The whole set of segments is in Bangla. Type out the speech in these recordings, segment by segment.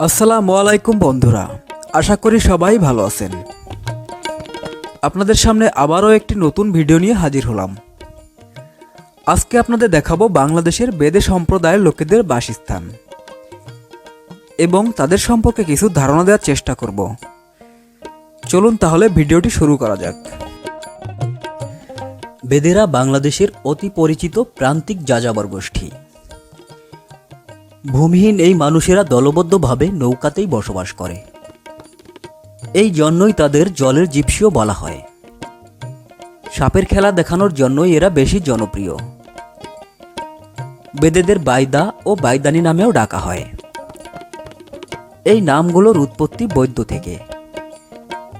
আসসালামু আলাইকুম বন্ধুরা, আশা করি সবাই ভালো আছেন। আপনাদের সামনে আবারও একটি নতুন ভিডিও নিয়ে হাজির হলাম। আজকে আপনাদের দেখাবো বাংলাদেশের বেদে সম্প্রদায়ের লোকেদের বাসস্থান। এবং তাদের সম্পর্কে কিছু ধারণা দেওয়ার চেষ্টা করব। চলুন তাহলে ভিডিওটি শুরু করা যাক। বেদেরা বাংলাদেশের অতি পরিচিত প্রান্তিক যাযাবর গোষ্ঠী। ভূমিহীন এই মানুষেরা দলবদ্ধভাবে নৌকাতেই বসবাস করে। এই জন্যই তাদের জলের জিপসিও বলা হয়। সাপের খেলা দেখানোর জন্যই এরা বেশি জনপ্রিয়। বেদেদের বাইদা ও বাইদানি নামেও ডাকা হয়। এই নামগুলোর উৎপত্তি বৈদ্য থেকে।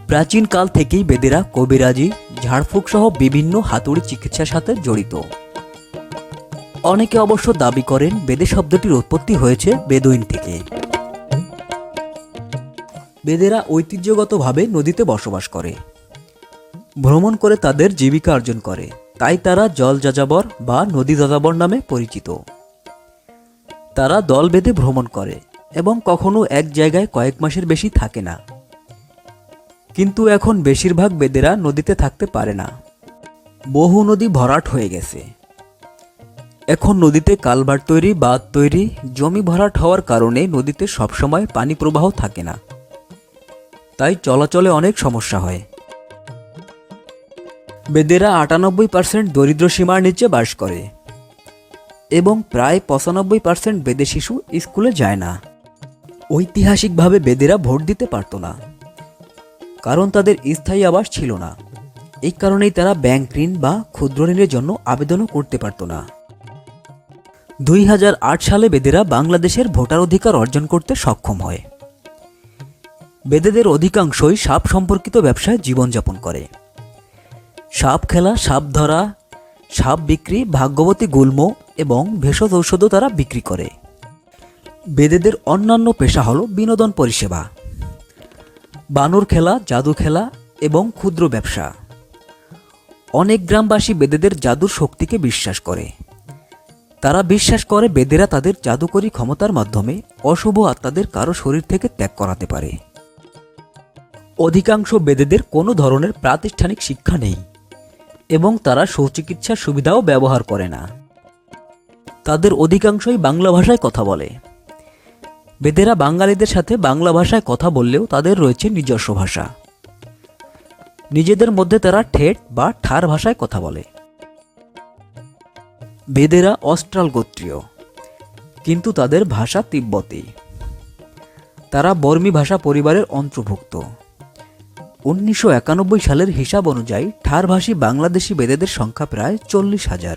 প্রাচীনকাল থেকেই বেদেরা কবিরাজি ঝাড়ফুঁক সহ বিভিন্ন হাতুড়ি চিকিৎসার সাথে জড়িত। অনেকে অবশ্য দাবি করেন বেদে শব্দটির উৎপত্তি হয়েছে বেদুইন থেকে। বেদেরা ঐতিহ্যগতভাবে নদীতে বসবাস করে। ভ্রমণ করে তাদের জীবিকা অর্জন করে। তাই তারা জল যাযাবর বা নদী যাযাবর নামে পরিচিত। তারা দল বেঁধে ভ্রমণ করে এবং কখনো এক জায়গায় কয়েক মাসের বেশি থাকে না। কিন্তু এখন বেশিরভাগ বেদেরা নদীতে থাকতে পারে না। বহু নদী ভরাট হয়ে গেছে। এখন নদীতে কালভার তৈরি, বাঁধ তৈরি, জমি ভরাট হওয়ার কারণে নদীতে সবসময় পানি প্রবাহ থাকে না। তাই চলাচলে অনেক সমস্যা হয়। বেদেরা আটানব্বই পার্সেন্ট দরিদ্র সীমার নিচে বাস করে এবং প্রায় পঁচানব্বই পার্সেন্ট বেদে শিশু স্কুলে যায় না। ঐতিহাসিকভাবে বেদেরা ভোট দিতে পারত না, কারণ তাদের স্থায়ী আবাস ছিল না। এই কারণেই তারা ব্যাংক ঋণ বা ক্ষুদ্র ঋণের জন্য আবেদনও করতে পারত না। দুই হাজার আট সালে বেদেরা বাংলাদেশের ভোটার অধিকার অর্জন করতে সক্ষম হয়। বেদেদের অধিকাংশই সাপ সম্পর্কিত ব্যবসায় জীবনযাপন করে। সাপ খেলা, সাপ ধরা, সাপ বিক্রি, ভাগ্যবতী গুল্ম এবং ভেষজ ঔষধও তারা বিক্রি করে। বেদেদের অন্যান্য পেশা হল বিনোদন পরিষেবা। বানর খেলা, জাদু খেলা এবং ক্ষুদ্র ব্যবসা। অনেক গ্রামবাসী বেদেদের জাদুর শক্তিকে বিশ্বাস করে। তারা বিশ্বাস করে বেদেরা তাদের জাদুকরী ক্ষমতার মাধ্যমে অশুভ আত্মাদের কারও শরীর থেকে ত্যাগ করাতে পারে। অধিকাংশ বেদেদের কোনো ধরনের প্রাতিষ্ঠানিক শিক্ষা নেই এবং তারা সুচিকিৎসার সুবিধাও ব্যবহার করে না। তাদের অধিকাংশই বাংলা ভাষায় কথা বলে। বেদেরা বাঙালিদের সাথে বাংলা ভাষায় কথা বললেও তাদের রয়েছে নিজস্ব ভাষা। নিজেদের মধ্যে তারা ঠেট বা ঠার ভাষায় কথা বলে। বেদেরা অস্ট্রাল গোত্রীয়, কিন্তু তাদের ভাষা তিব্বতী। তারা বর্মী ভাষা পরিবারের অন্তর্ভুক্ত। উনিশশো একানব্বই সালের হিসাব অনুযায়ী ঠারভাষী বাংলাদেশি বেদেদের সংখ্যা প্রায় চল্লিশ হাজার।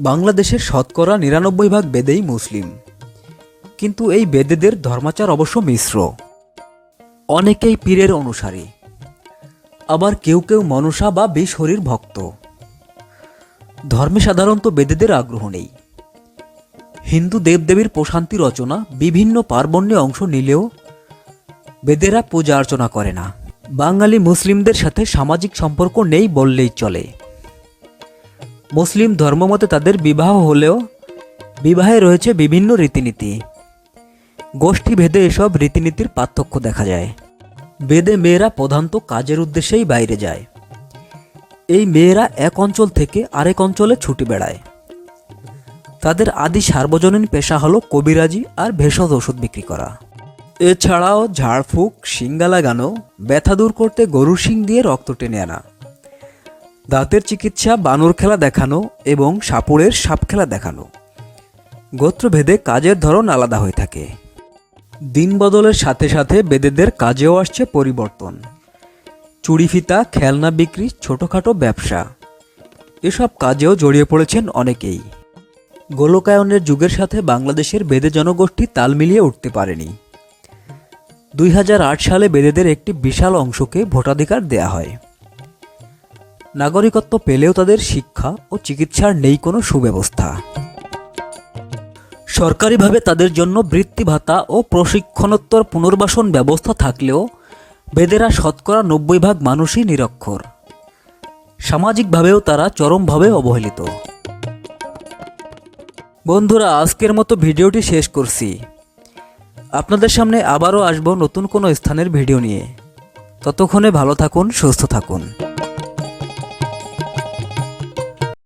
বাংলাদেশের শতকরা নিরানব্বই ভাগ বেদেই মুসলিম। কিন্তু এই বেদেদের ধর্মাচার অবশ্য মিশ্র। অনেকেই পীরের অনুসারী। আবার কেউ কেউ মনসা বা বিশহরির ভক্ত। ধর্মে সাধারণত বেদেদের আগ্রহ নেই। হিন্দু দেবদেবীর প্রশান্তি রচনা, বিভিন্ন পার্বণ্যে অংশ নিলেও বেদেরা পূজা অর্চনা করে না। বাঙালি মুসলিমদের সাথে সামাজিক সম্পর্ক নেই বললেই চলে। মুসলিম ধর্মমতে তাদের বিবাহ হলেও বিবাহে রয়েছে বিভিন্ন রীতিনীতি। গোষ্ঠী ভেদে এসব রীতিনীতির পার্থক্য দেখা যায়। বেদে মেয়েরা প্রধানত কাজের উদ্দেশ্যেই বাইরে যায়। এই মেয়েরা এক অঞ্চল থেকে আরেক অঞ্চলে ছুটি বেড়ায়। তাদের আদি সার্বজনীন পেশা হলো কবিরাজি আর ভেষজ ওষুধ বিক্রি করা। এছাড়াও ঝাড়ফুঁক শিঙ্গা লাগানো, ব্যথা দূর করতে গরুর শিং দিয়ে রক্ত টেনে আনা। দাঁতের চিকিৎসা, বানর খেলা দেখানো এবং সাপুড়ের সাপ খেলা দেখানো। গোত্রভেদে কাজের ধরন আলাদা হয়ে থাকে। দিন বদলের সাথে সাথে বেদেদের কাজেও আসছে পরিবর্তন। চুড়িফিতা খেলনা বিক্রি, ছোটোখাটো ব্যবসা। এসব কাজেও জড়িয়ে পড়েছেন অনেকেই। গোলকায়নের যুগের সাথে বাংলাদেশের বেদে জনগোষ্ঠী তাল মিলিয়ে উঠতে পারেনি। দুই হাজার আট সালে বেদেদের একটি বিশাল অংশকে ভোটাধিকার দেয়া হয়। নাগরিকত্ব পেলেও তাদের শিক্ষা ও চিকিৎসার নেই কোনো সুব্যবস্থা। সরকারিভাবে তাদের জন্য বৃত্তি ভাতা ও প্রশিক্ষণোত্তর পুনর্বাসন ব্যবস্থা থাকলেও বেদেরা শতকরা নব্বই ভাগ মানুষই নিরক্ষর। সামাজিকভাবেও তারা চরমভাবে অবহেলিত। বন্ধুরা, আজকের মতো ভিডিওটি শেষ করছি। আপনাদের সামনে আবারও আসব নতুন কোনো স্থানের ভিডিও নিয়ে। ততক্ষণে ভালো থাকুন, সুস্থ থাকুন।